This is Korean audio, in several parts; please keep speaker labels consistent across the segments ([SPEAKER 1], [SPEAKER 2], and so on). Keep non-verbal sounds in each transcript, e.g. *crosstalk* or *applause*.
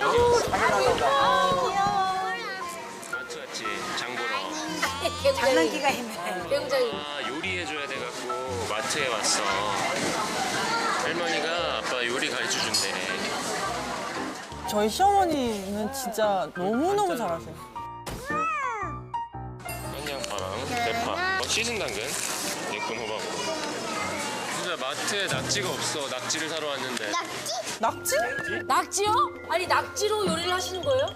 [SPEAKER 1] 마트 왔지 장 보러.
[SPEAKER 2] 장난기가 있네.
[SPEAKER 3] 굉장히
[SPEAKER 1] 아 요리해줘야 돼갖고 마트에 왔어. 할머니가 아빠 요리 가르쳐 준대.
[SPEAKER 4] 저희 시어머니는 진짜 너무너무 잘하세요.
[SPEAKER 1] 한양파랑 대파, 어, 시즌 당근, 예쁜 호박으로. 진짜 마트에 낙지가 없어. 낙지를 사러 왔는데.
[SPEAKER 4] 낙지?
[SPEAKER 3] 낙지요? 아니 낙지로 요리를 하시는 거예요?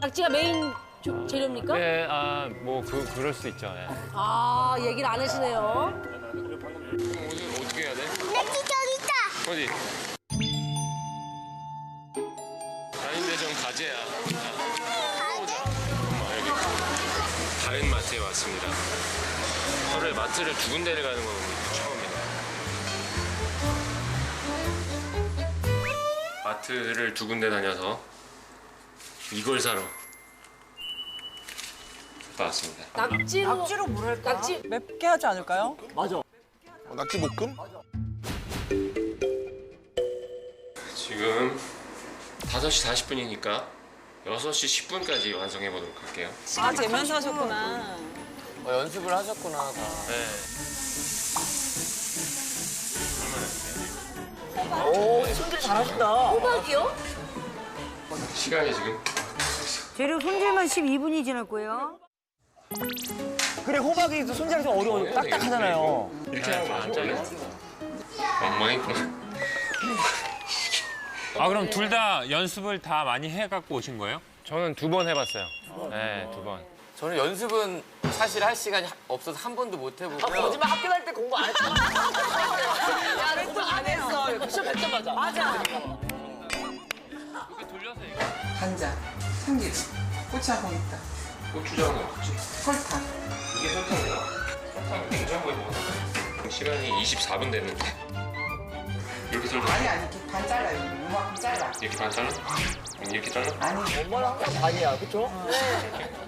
[SPEAKER 3] 낙지가 메인 조- 재료입니까?
[SPEAKER 5] 네, 아, 뭐, 그, 그럴 수 있죠. 예.
[SPEAKER 3] 아 얘기를 안 하시네요.
[SPEAKER 1] 그럼 오늘 어떻게 해야 돼?
[SPEAKER 6] 낙지 저기 있다.
[SPEAKER 1] 어디? 다인대전 가재야. 가보자. 엄마 여기 다른 마트에 왔습니다. 하루에 마트를 두 군데를 가는 건 처음 마트를 두 군데 다녀서 이걸 사러 갔다 왔습니다.
[SPEAKER 3] 낙지로
[SPEAKER 2] 낙지로 뭘 할까?
[SPEAKER 3] 낙지
[SPEAKER 4] 맵게 하지 않을까요?
[SPEAKER 7] 어, 낙지 볶음?
[SPEAKER 1] 지금 5시 40분이니까 6시 10분까지 완성해 보도록 할게요.
[SPEAKER 4] 아, 재면서 하셨구나.
[SPEAKER 5] 어, 연습을 하셨구나. 다.
[SPEAKER 1] 네.
[SPEAKER 2] 잘하신다.
[SPEAKER 3] 호박이요?
[SPEAKER 1] 시간이 지금
[SPEAKER 2] 재료 손질만 12분이 지났 고요.
[SPEAKER 8] 그래 호박이 손질하기 좀 어려워요. 딱딱하잖아요.
[SPEAKER 1] 이렇게 하면 안 잘려. 엉망이구나.
[SPEAKER 5] 아, 그럼 둘 다 연습을 다 많이 해갖고 오신 거예요? 저는 두 번 해봤어요. 네, 두 번.
[SPEAKER 9] 저는 연습은 사실 할 시간이 하- 없어서 한 번도 못 해보고요.
[SPEAKER 8] 거짓말 학교 다닐 때 공부 안 했잖아. 시험 100점 맞아. 맞아.
[SPEAKER 10] 간장, 참기름, 고추하고 있다.
[SPEAKER 1] 고추장은 없지.
[SPEAKER 10] 설탕.
[SPEAKER 1] 이게 설탕이야. 설탕 냉장고에 먹어. 시간이 24분 됐는데. 이렇게 설탕.
[SPEAKER 10] 아니 아니 이렇게 반 잘라요. 이만큼 잘라.
[SPEAKER 1] 이렇게 반 잘라? 이렇게 잘라?
[SPEAKER 10] 아니
[SPEAKER 8] 엄마랑 항상 반이야, 그쵸?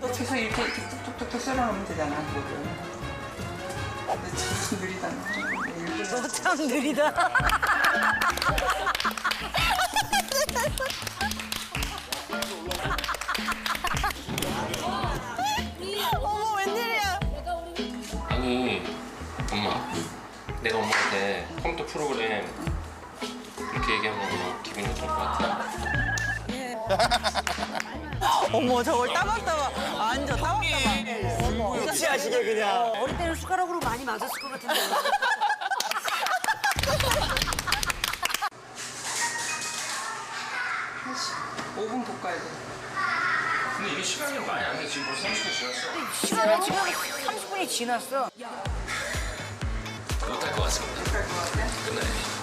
[SPEAKER 10] 너 계속 이렇게 이렇게 툭툭툭툭 썰어놓으면 되잖아. 그거를. 근데 참 느리다. 너. 이렇게
[SPEAKER 2] 너참 느리다. *laughs*
[SPEAKER 1] 엄마한테 컴퓨터 프로그램 이렇게 얘기하면 엄마 기분 나쁠 것 같아 *laughs*
[SPEAKER 4] 어머, 저걸 따박따박. 앉아, 따박따박.
[SPEAKER 8] 무시하시게 그냥.
[SPEAKER 2] 어릴 때는 숟가락으로 많이 맞았을 것 같은데.
[SPEAKER 10] 오분 볶아야 돼.
[SPEAKER 1] 근데 이게 시간이 많이 안돼 지금 벌써 30분 지났어
[SPEAKER 2] 시간이 지금 30분이 지났어.
[SPEAKER 1] 못할 것